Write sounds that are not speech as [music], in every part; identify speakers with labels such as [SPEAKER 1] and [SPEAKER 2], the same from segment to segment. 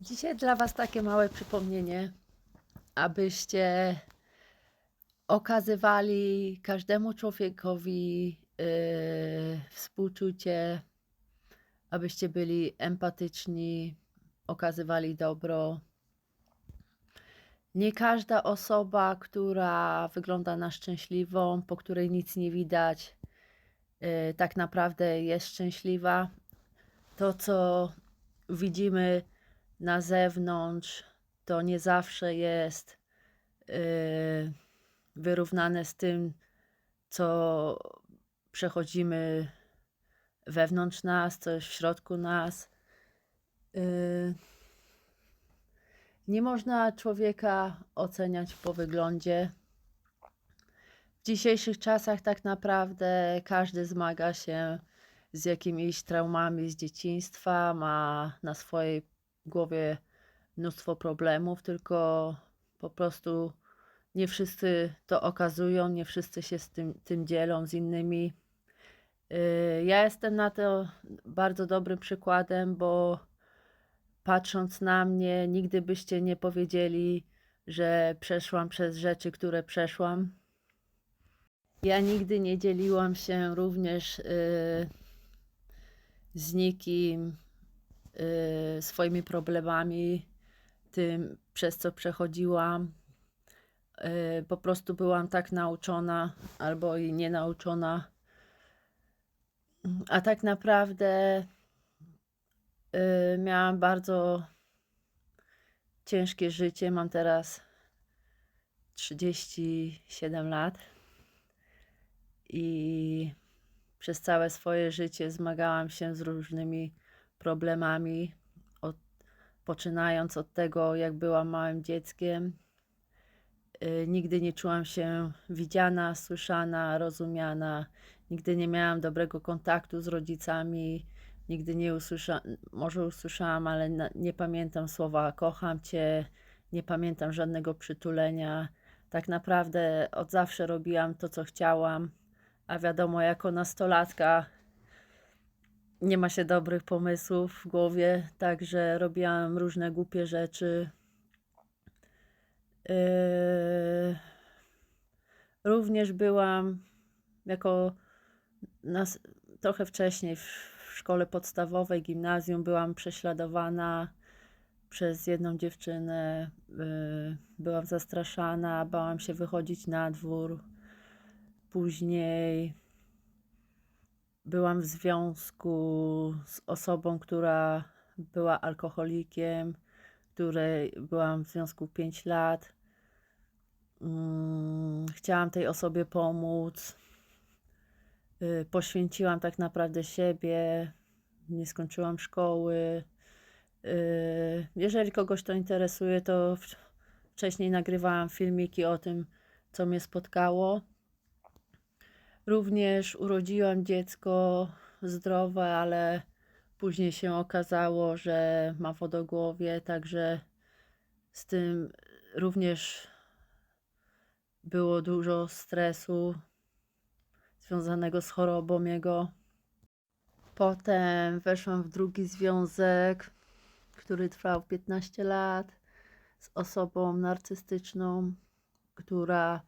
[SPEAKER 1] Dzisiaj dla Was takie małe przypomnienie, abyście okazywali każdemu człowiekowi yy, współczucie, abyście byli empatyczni, okazywali dobro. Nie każda osoba, która wygląda na szczęśliwą, po której nic nie widać, yy, tak naprawdę jest szczęśliwa. To, co widzimy na zewnątrz, to nie zawsze jest yy, wyrównane z tym, co przechodzimy wewnątrz nas, co jest w środku nas. Yy, nie można człowieka oceniać po wyglądzie. W dzisiejszych czasach tak naprawdę każdy zmaga się z jakimiś traumami z dzieciństwa, ma na swojej głowie mnóstwo problemów, tylko po prostu nie wszyscy to okazują, nie wszyscy się z tym, tym dzielą z innymi. Yy, Ja jestem na to bardzo dobrym przykładem, bo patrząc na mnie, nigdy byście nie powiedzieli, że przeszłam przez rzeczy, które przeszłam. Ja nigdy nie dzieliłam się również yy, z nikim swoimi problemami, tym przez co przechodziłam. Yy, po prostu byłam tak nauczona, albo i nienauczona. A tak naprawdę yy, miałam bardzo ciężkie życie. Mam teraz 37 lat i przez całe swoje życie zmagałam się z różnymi problemami, od, poczynając od tego, jak byłam małym dzieckiem. Y, Nigdy nie czułam się widziana, słyszana, rozumiana. Nigdy nie miałam dobrego kontaktu z rodzicami. Nigdy nie usłyszałam, może usłyszałam, ale na, nie pamiętam słowa kocham cię, nie pamiętam żadnego przytulenia. Tak naprawdę od zawsze robiłam to, co chciałam, a wiadomo, jako nastolatka nie ma się dobrych pomysłów w głowie, także robiłam różne głupie rzeczy. Yy, Również byłam jako nas, trochę wcześniej w szkole podstawowej, gimnazjum, byłam prześladowana przez jedną dziewczynę. yy, Byłam zastraszana, bałam się wychodzić na dwór. Później byłam w związku z osobą, która była alkoholikiem, której byłam w związku 5 lat. Mm, Chciałam tej osobie pomóc. Y, Poświęciłam tak naprawdę siebie. Nie skończyłam szkoły. Y, Jeżeli kogoś to interesuje, to wcześniej nagrywałam filmiki o tym, co mnie spotkało. Również urodziłam dziecko zdrowe, ale później się okazało, że ma wodogłowie, także z tym również było dużo stresu związanego z chorobą jego. Potem weszłam w drugi związek, który trwał 15 lat, z osobą narcystyczną, która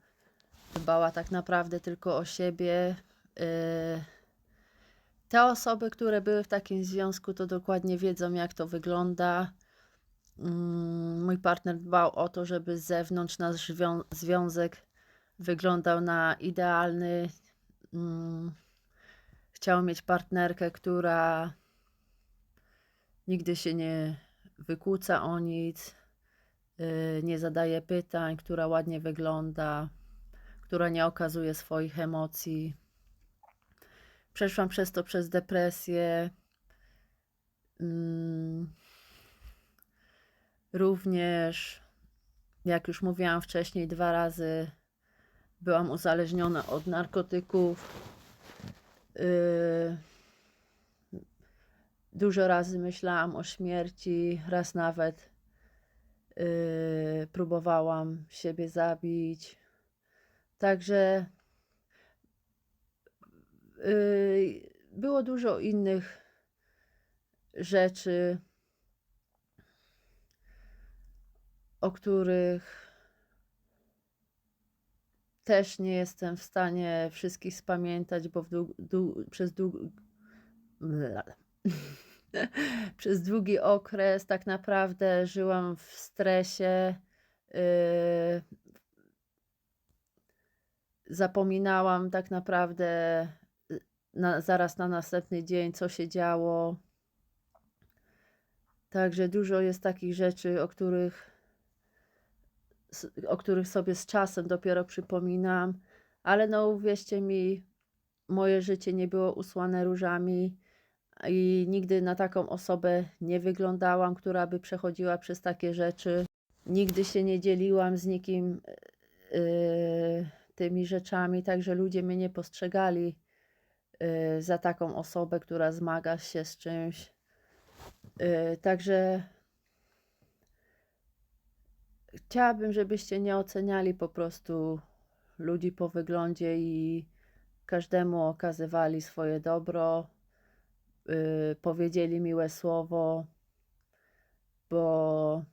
[SPEAKER 1] dbała tak naprawdę tylko o siebie. Yy, Te osoby, które były w takim związku, to dokładnie wiedzą, jak to wygląda. Mm, Mój partner dbał o to, żeby z zewnątrz nasz zwią- związek wyglądał na idealny. Mm, Chciał mieć partnerkę, która nigdy się nie wykłóca o nic, yy, nie zadaje pytań, która ładnie wygląda, która nie okazuje swoich emocji. Przeszłam przez to przez depresję. Mm, Również, jak już mówiłam wcześniej, dwa razy byłam uzależniona od narkotyków. Yy, Dużo razy myślałam o śmierci, raz nawet yy, próbowałam siebie zabić. Także yy, było dużo innych rzeczy. o których też nie jestem w stanie wszystkich spamiętać, bo dług, dłu- przez dług, [laughs] przez długi okres tak naprawdę żyłam w stresie. Yy, zapominałam tak naprawdę y, na, zaraz na następny dzień, co się działo. Także dużo jest takich rzeczy, o których, o których sobie z czasem dopiero przypominam, ale no uwierzcie mi, moje życie nie było usłane różami i nigdy na taką osobę nie wyglądałam, która by przechodziła przez takie rzeczy. Nigdy się nie dzieliłam z nikim yy, tymi rzeczami, także ludzie mnie nie postrzegali yy, za taką osobę, która zmaga się z czymś. Yy, także chciałabym, żebyście nie oceniali po prostu ludzi po wyglądzie i każdemu okazywali swoje dobro, yy, powiedzieli miłe słowo, bo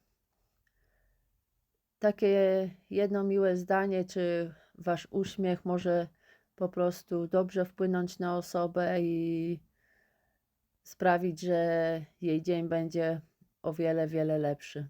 [SPEAKER 1] takie jedno miłe zdanie czy wasz uśmiech może po prostu dobrze wpłynąć na osobę i sprawić, że jej dzień będzie o wiele, wiele lepszy.